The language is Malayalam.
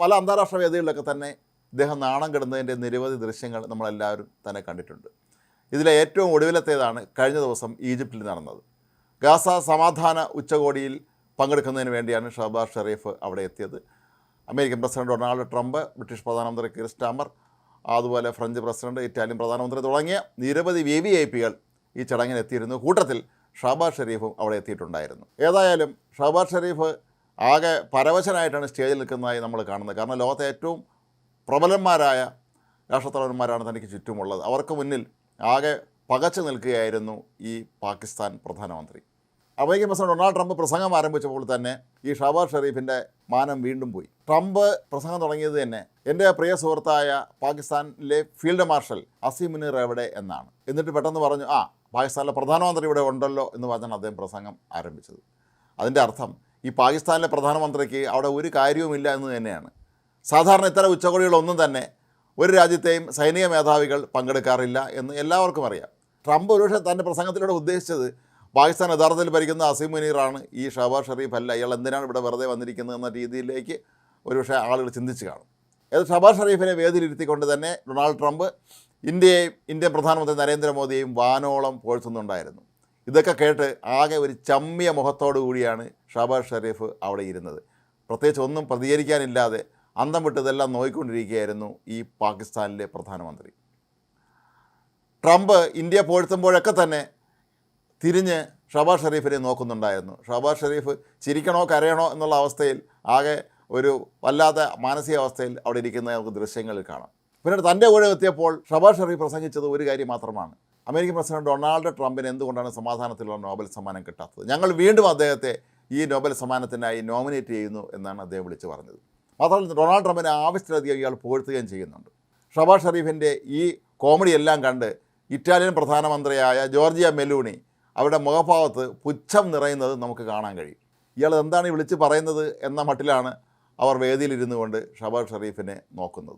പല അന്താരാഷ്ട്ര വേദികളിലൊക്കെ തന്നെ ഇദ്ദേഹം നാണം കെടുന്നതിന്റെ നിരവധി ദൃശ്യങ്ങൾ നമ്മളെല്ലാവരും തന്നെ കണ്ടിട്ടുണ്ട്. ഇതിലെ ഏറ്റവും ഒടുവിലത്തേതാണ് കഴിഞ്ഞ ദിവസം ഈജിപ്തിൽ നടന്നത്. ഗാസ സമാധാന ഉച്ചകോടിയിൽ പങ്കെടുക്കുന്നതിന് വേണ്ടിയാണ് ഷഹബാസ് ഷെറീഫ് അവിടെ എത്തിയത്. American president Donald Trump British പ്രധാനമന്ത്രി കിർ സ്റ്റാമർ അതുപോലെ ഫ്രഞ്ച് പ്രസിഡന്റ് ഇറ്റാലിയൻ പ്രധാനമന്ത്രി തുടങ്ങിയ നിരവധി വി വി ഐ പികൾ ഈ ചടങ്ങിൽ എത്തിയിരുന്നു. കൂട്ടത്തിൽ ഷഹബാസ് ഷെരീഫും അവിടെ എത്തിയിട്ടുണ്ടായിരുന്നു. ഏതായാലും ഷഹബാസ് ഷെരീഫ് ആകെ പരവശനായിട്ടാണ് സ്റ്റേജിൽ നിൽക്കുന്നതായി നമ്മൾ കാണുന്നത്. കാരണം ലോകത്തെ ഏറ്റവും പ്രബലന്മാരായ രാഷ്ട്രത്തലവന്മാരാണ് തനിക്ക് ചുറ്റുമുള്ളത്. അവർക്ക് മുന്നിൽ ആകെ പകച്ചു നിൽക്കുകയായിരുന്നു ഈ പാകിസ്ഥാൻ പ്രധാനമന്ത്രി. അമേരിക്കൻ പ്രസിഡന്റ് ഡൊണാൾഡ് ട്രംപ് പ്രസംഗം ആരംഭിച്ചപ്പോൾ തന്നെ ഈ ഷാബാസ് ഷെറീഫിന്റെ മാനം വീണ്ടും പോയി. ട്രംപ് പ്രസംഗം തുടങ്ങിയത് തന്നെ എന്റെ പ്രിയ സുഹൃത്തായ പാകിസ്ഥാനിലെ ഫീൽഡ് മാർഷൽ അസീം മുനീർ എവിടെ എന്നാണ്. എന്നിട്ട് പെട്ടെന്ന് പറഞ്ഞു ആ പാകിസ്ഥാനിലെ പ്രധാനമന്ത്രി ഇവിടെ ഉണ്ടല്ലോ എന്ന് പറഞ്ഞാണ് അദ്ദേഹം പ്രസംഗം ആരംഭിച്ചത്. അതിന്റെ അർത്ഥം ഈ പാകിസ്ഥാനിലെ പ്രധാനമന്ത്രിക്ക് അവിടെ ഒരു കാര്യവുമില്ല എന്ന് തന്നെയാണ്. സാധാരണ ഇത്തരം ഉച്ചകോടികളൊന്നും തന്നെ ഒരു രാജ്യത്തെയും സൈനിക മേധാവികൾ പങ്കെടുക്കാറില്ല എന്ന് എല്ലാവർക്കും അറിയാം. ട്രംപ് ഒരുപക്ഷെ തന്റെ പ്രസംഗത്തിലൂടെ ഉദ്ദേശിച്ചത് പാകിസ്ഥാൻ യഥാർത്ഥത്തിൽ ഭരിക്കുന്ന അസീം മുനീറാണ്. ഈ ഷഹബാസ് ഷെറീഫ് അല്ല ഇയാൾ എന്തിനാണ് ഇവിടെ വെറുതെ വന്നിരിക്കുന്നത് എന്ന രീതിയിലേക്ക് ഒരുപക്ഷെ ആളുകൾ ചിന്തിച്ച് കാണും. അത് ഷഹബാസ് ഷെറീഫിനെ വേദിയിലിരുത്തിക്കൊണ്ട് തന്നെ ഡൊണാൾഡ് ട്രംപ് ഇന്ത്യയെയും ഇന്ത്യൻ പ്രധാനമന്ത്രി നരേന്ദ്രമോദിയെയും വാനോളം പോഴ്ത്തുന്നുണ്ടായിരുന്നു. ഇതൊക്കെ കേട്ട് ആകെ ഒരു ചമ്മിയ മുഖത്തോടു കൂടിയാണ് ഷാബാസ് ഷെരീഫ് അവിടെ ഇരുന്നത്. പ്രത്യേകിച്ച് ഒന്നും പ്രതികരിക്കാനില്ലാതെ അന്തം വിട്ടതെല്ലാം ഇതെല്ലാം നോക്കിക്കൊണ്ടിരിക്കുകയായിരുന്നു ഈ പാകിസ്ഥാനിലെ പ്രധാനമന്ത്രി. ട്രംപ് ഇന്ത്യ പോഴ്ത്തുമ്പോഴൊക്കെ തന്നെ തിരിഞ്ഞ് ഷബാസ് ഷെരീഫിനെ നോക്കുന്നുണ്ടായിരുന്നു. ഷബാസ് ഷെരീഫ് ചിരിക്കണോ കരയണോ എന്നുള്ള അവസ്ഥയിൽ ആകെ ഒരു വല്ലാത്ത മാനസികാവസ്ഥയിൽ അവിടെ ഇരിക്കുന്ന നമുക്ക് ദൃശ്യങ്ങളിൽ കാണാം. പിന്നീട് തന്റെ കൂടെ എത്തിയപ്പോൾ ഷബാസ് ഷെരീഫ് പ്രസംഗിച്ചത് ഒരു കാര്യം മാത്രമാണ്. അമേരിക്കൻ പ്രസിഡന്റ് ഡൊണാൾഡ് ട്രംപിന് എന്തുകൊണ്ടാണ് സമാധാനത്തിലുള്ള നോബൽ സമ്മാനം കിട്ടാത്തത്? ഞങ്ങൾ വീണ്ടും അദ്ദേഹത്തെ ഈ നോബൽ സമ്മാനത്തിനായി നോമിനേറ്റ് ചെയ്യുന്നു എന്നാണ് അദ്ദേഹം വിളിച്ചു പറഞ്ഞത്. മാത്രമല്ല ഡൊണാൾഡ് ട്രംപിനെ ആവശ്യത്തിലധികം ഇയാൾ പുകഴ്ത്തുകയും ചെയ്യുന്നുണ്ട്. ഷബാസ് ഷെറീഫിന്റെ ഈ കോമഡി എല്ലാം കണ്ട് ഇറ്റാലിയൻ പ്രധാനമന്ത്രിയായ ജോർജിയ മെലൂണി അവരുടെ മുഖഭാവത്ത് പുച്ഛം നിറയുന്നത് നമുക്ക് കാണാൻ കഴിയും. ഇയാൾ എന്താണ് വിളിച്ച് പറയുന്നത് എന്ന മട്ടിലാണ് അവർ വേദിയിലിരുന്നു കൊണ്ട് ഷബാസ് ഷെറീഫിനെ നോക്കുന്നത്.